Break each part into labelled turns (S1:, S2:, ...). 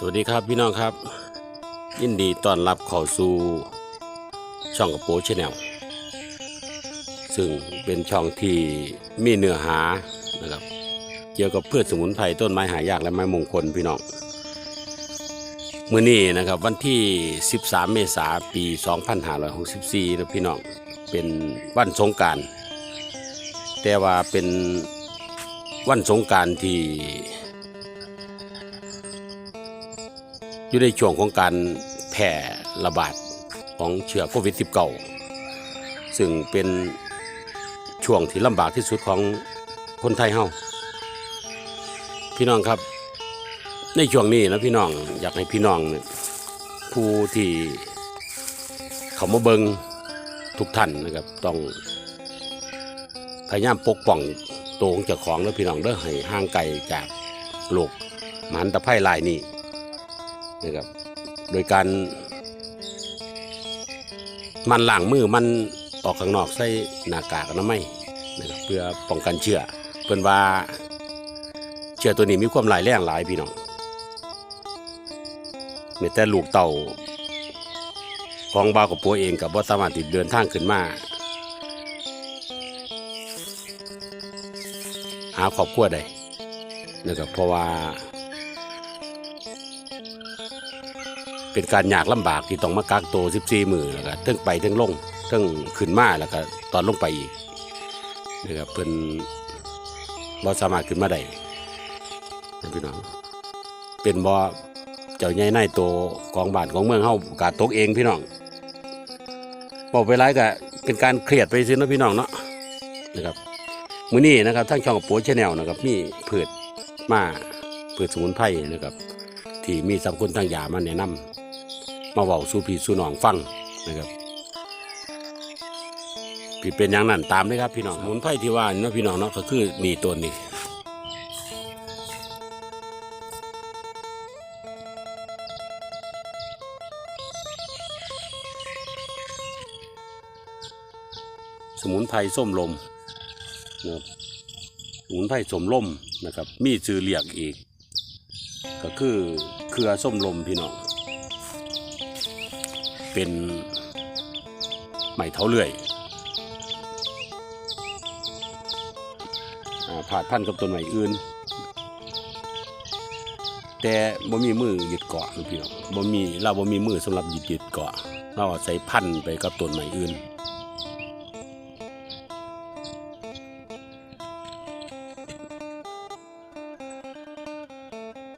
S1: สวัสดีครับพี่น้องครับ ยินดีต้อนรับเข้าสู่ช่องกระโปงชแนลซึ่งเป็นช่องที่มีเนื้อหานะครับเกี่ยวกับพืชสมุนไพรต้นไม้หายากและไม้มงคลพี่น้องมื้อนี้นะครับวันที่ 13 เมษายนปี 2564นะพี่น้องเป็นวันสงการแต่ว่าเป็นวันสงการที่ อยู่ในช่วงของการแพร่ระบาดของเชื้อโควิด -19 ซึ่งเป็นช่วงที่ลำบากที่สุดของคนไทยเฮาพี่น้องครับ ในช่วงนี้นะพี่น้องอยากให้พี่น้องผู้ที่เขามาเบิงทุกท่านนะครับต้องพยายามปกป้องตัวของเจ้าของและพี่น้องเด้อให้ห่างไกลจากโรคมันตะไคร่ลายนี้ นะครับโดยการมันล้างมือมันออกข้างนอกใส่หน้ากากอนามัยนะครับเพื่อป้องกันเชื้อเพื่อนว่าเชื้อตัวนี้มีความหลายแรงหลายพี่น้องแม้แต่ลูกเต่าของบาวกับปัวเองกับว่สามารถติดเดินทางขึ้นมาหาครอบครัวได้นะครับเพราะว่า เป็นการยากลำบากที่ต้องมากักตัว14มือแล้วก็ทั้งไปทั้งลงทั้งขึ้นมาแล้วก็ตอนลงไปอีกนะครับเพิ่นบ่สามารถขึ้นมาได้พี่น้องเป็นบ่เจ้าใหญ่นายโตของบ้านของเมืองเฮากาตกเองพี่น้องบอกไปไรก็เป็นการเครียดไปซินะพี่น้องเนาะนะครับมื้อนี้นะครับทั้งช่องโปรชแนลนะครับมีพืชมาพืชสมุนไพรนะครับ ที่มีสัมคุณทางยามาแนะนำมาเว้าสู่พี่สู่น้องฟังนะครับพี่เป็นอย่างนั้นตามเลยครับพี่น้องสมุนไพรที่ว่านี่เนาะพี่น้องเนาะก็คือนี่ตัวนี้สมุนไพรส้มลมนะครับสมุนไพรสมลมนะครับ มีชื่อเรียกอีก ก็คือ รือ ส้มลมพี่น้อง เป็นไม้เท้าเลื่อยอ่าผาดพันกับต้นไม้อื่น แต่บ่มีมือหยึดเกาะพี่น้องบ่มีเราบ่มีมือสำหรับหยึดยึดเกาะเราอาศัยพันไปกับต้นไม้อื่น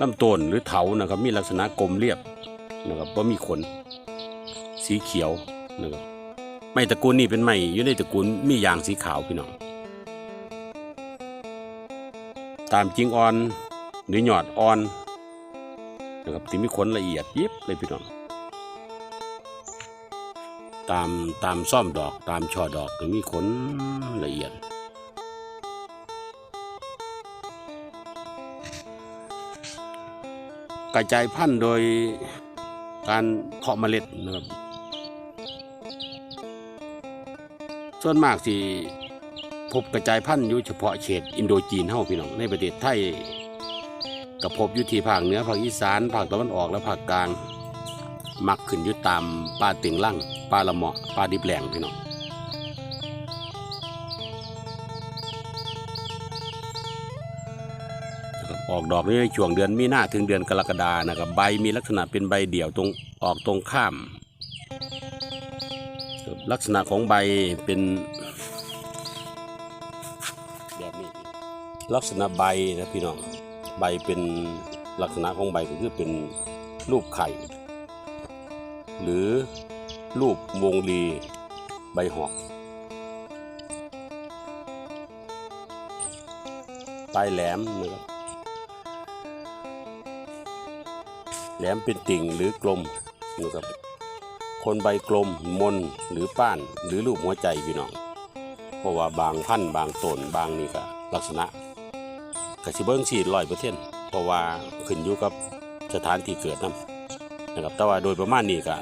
S1: ลำต้นหรือเถานะครับ มีลักษณะกลมเรียบนะครับว่ามีขน สีเขียวนะครับไม้ตระกูลนี้เป็นไม้อยู่ในตระกูลมียางสีขาวพี่น้องตามจริงอ่อนหรือหยอดอ่อนนะครับที่มีขนละเอียดยิบเลยพี่น้องตามตามซ่อมดอกตามช่อดอกก็มีขนละเอียด กระจายพันธุ์โดยการเพาะเมล็ดนะครับส่วนมากที่พบกระจายพันธุ์อยู่เฉพาะเขตอินโดจีนเฮาพี่น้องในประเทศไทยกับพบอยู่ที่ภาคเหนือภาคอีสานภาคตะวันออกและภาคกลาง มักขึ้นอยู่ตามป่าเต็งลั่งป่าละเมาะป่าดิบแหลงพี่น้อง ออกดอกในช่วงเดือนมีนาถึงเดือนกรกฎานะครับใบมีลักษณะเป็นใบเดี่ยวตรงออกตรงข้าม ลักษณะของใบเป็นแบบนี้ลักษณะใบนะพี่น้องใบเป็นลักษณะของใบก็คือเป็นรูปไข่ หรือรูปวงรีใบหอกปลายแหลมนะครับ แหลมเป็นติ่งหรือกลมนะครับคนใบกลมมนหรือป้านหรือรูปหัวใจพี่น้องเพราะว่าบางพันธุ์บางต้นบางนี่ก็ลักษณะกสิเบิ้งสีร้อยเปอร์เซ็นต์เพราะว่าขึ้นอยู่กับสถานที่เกิดนํนะครับแต่ว่าโดยประมาณนี้ก็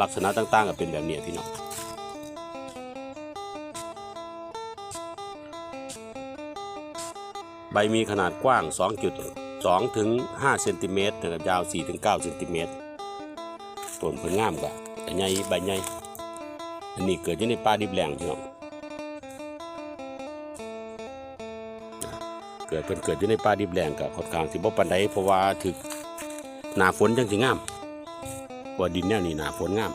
S1: ลักษณะต่างๆก็เป็นแบบนี้พี่น้องใบมีขนาดกว้าง2.5 2ถึง5เซนติเมตรนะครับยาว4ถึง9เซนติเมตรต้นเพิ่นงามกะแต่ใหญ่ใบใหญ่อันนี้เกิดอยู่ในป่าดิบแหลงพี่น้องเกิดเพิ่นเกิดอยู่ในป่าดิบแหลงก็ค่อนข้างสิบ่ปานใดเพราะว่าถึกหน้าฝนจังสิงามว่าดินแนวนี้หน้าฝนงาม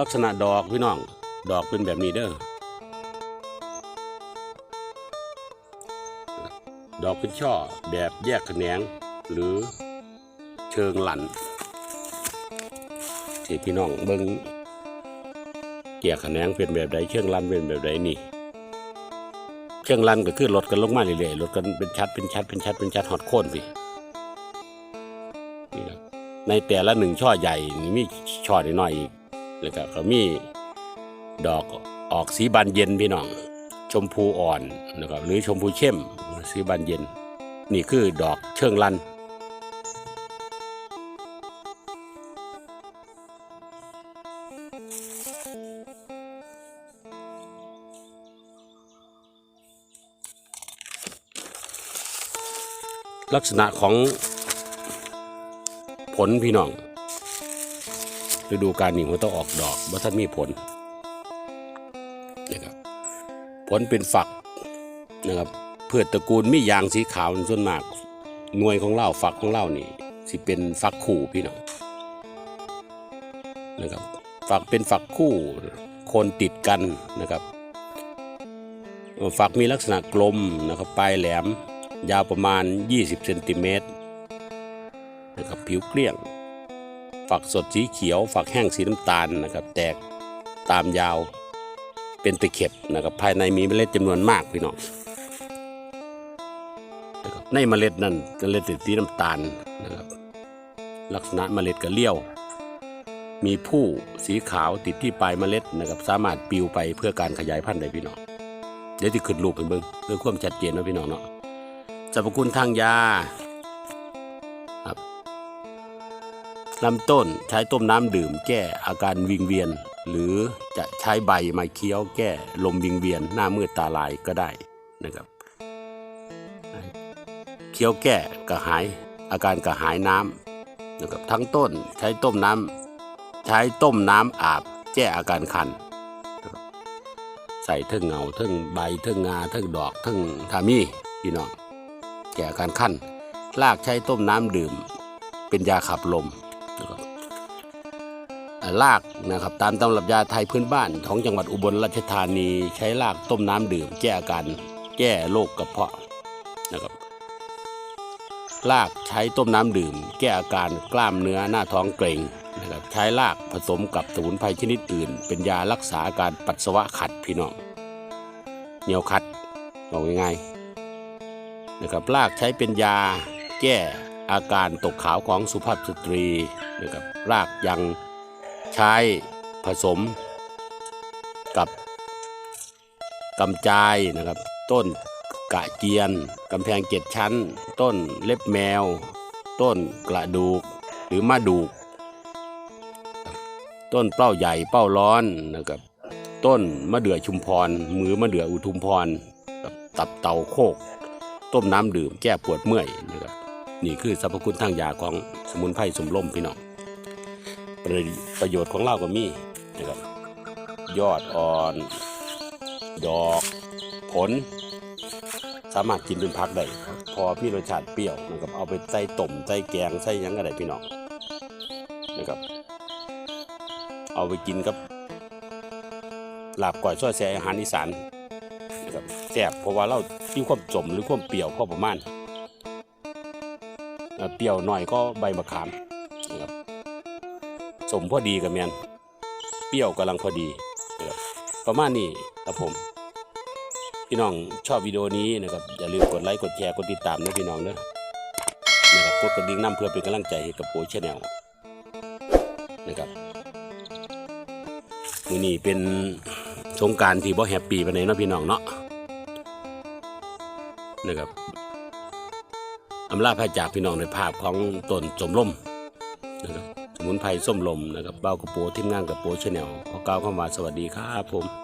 S1: ลักษณะดอกพี่น้อง ดอกเป็นแบบนี้เด้อ อกเป็นช่อแบบแยกแขนง หรือเชิงหลันที่พี่น้องเบิ่งแยกแขนงเป็นแบบใดเชิงลันเป็นแบบใดนี่เชิงลันก็คือลดกันลงมาเรื่อยๆลดกันเป็นชัดเป็นชัดเป็นชัดเป็นชัดหอดโค่นสินี่ในแต่ละหนึ่งช่อใหญ่นี่มีช่อน้อยๆอีกแล้วก็ก็มีดอกออกสีบานเย็นพี่น้อง ชมพูอ่อนนะครับหรือชมพูเข้มสีบานเย็น นี่คือดอกเชิงลัน ลักษณะของผลพี่น้องฤดูการนี้มันต้องออกดอกว่าท่านมีผล ผลเป็นฝักนะครับเพื่อตระกูลมียางสีขาวส่วนมากหน่วยของเล่าฝักของเล่านี่สิเป็นฝักคู่พี่น้องนะครับฝักเป็นฝักคู่โคนติดกันนะครับฝักมีลักษณะกลมนะครับปลายแหลมยาวประมาณ 20เซนติเมตรนะครับผิวเกลี้ยง ฝักสดสีเขียว ฝักแห้งสีน้ำตาลนะครับ แตกตามยาว เป็นตะเข็บนะครับภายในมีเมล็ดจำนวนมากพี่น้องในเมล็ดนั้นเมล็ดสีน้ำตาลนะครับ ลักษณะเมล็ดก็เลี้ยว มีผู้สีขาวติดที่ปลายเมล็ดนะครับ สามารถปลิวไปเพื่อการขยายพันธุ์ได้พี่น้องเดี๋ยวที่ขึ้นรูปให้เบิ่งเพื่อความชัดเจนนะพี่น้องเนาะสรรพคุณทางยาครับลำต้นใช้ต้มน้ำดื่มแก้อาการวิงเวียนหรือจะใช้ใบม้เคี้ยวแก้ลมวิงเวียนหน้ามืดตาลายก็ได้นะครับเคี้ยวแก้กระหายอาการกระหายน้ำนะครับทั้งต้นใช้ต้มน้ำใช้ต้มน้ำอาบแก้อาการคัน ใส่เทิงเงาเทิงใบเทิงงาเทิงดอกเทิงทามีพี่น้องแก้อาการคันรากใช้ต้มน้ำดื่มเป็นยาขับลมนะครับ อ่ากนะครับตามตำรับยาไทยพื้นบ้านของจังหวัดอุบลราชธานีใช้รากต้มน้ำดื่ม แก้อาการแก้โรคกระเพาะนะครับรากใช้ต้มน้ำดื่ม แก้อาการกล้ามเนื้อหน้าท้องเกร็งนะครับใช้รากผสมกับสมุนไพรชนิดอื่น เป็นยารักษาอาการปัสสาวะขัดพี่น้องเหนียวขัดบอกง่ายๆนะครับรากใช้เป็นยาแก้อาการตกขาวของสุภาพสตรีนะครับรากยัง ใช้ผสมกับกำจายนะครับ ต้นกะเกียนกำแพงเจ็ดชั้น ต้นเล็บแมว ต้นกระดูกหรือมาดูก ต้นเป้าใหญ่เป้าร้อนนะครับต้นมะเดื่อชุมพร มือมะเดื่ออุทุมพร ตับเต่าโคก ต้มน้ำดื่มแก้ปวดเมื่อยนะครับนี่คือสรรพคุณทางยาของสมุนไพรสมลมพี่น้อง ประโยชน์ของเราก็มีนะครับยอดอ่อน ดอกผล สามารถกินเป็นพักได้พอพี่รสชาติเปรี้ยวนะครับเอาไปใส่ต้มใส่แกงใส่ยังก็ได้พี่น้องนะครับ เอาไปกินกับลาบก่อยซอยแซ่อาหารอีสานนะครับแซ่บเพราะว่าเรามีความสมหรือความเปรี้ยวพอประมาณเอ่อเปรี้ยวหน่อยก็ใบมะขาม สมพอดีกับแมนเปรี้ยวกำลังพอดีประมาณนี้ครับผม พี่น้องชอบวิดีโอนี้นะครับอย่าลืมกดไลค์กดแชร์กดติดตามนะพี่น้องเนอะนะครับกดกระดิ่งน้ำเพื่อเป็นกำลังใจให้กับโป้ชแนลนะครับมือนี้เป็นสงการที่บ่แฮปปี้ไปไหนเนาะพี่น้องเนาะนะครับอำลาพระจากพี่น้องในภาพของตนสมลมนะครับส มุนไพรส้มลมนะครับเบ้ากระโปทีมงานกระโปชแนลขอกล่าวเข้ามาสวัสดีครับผม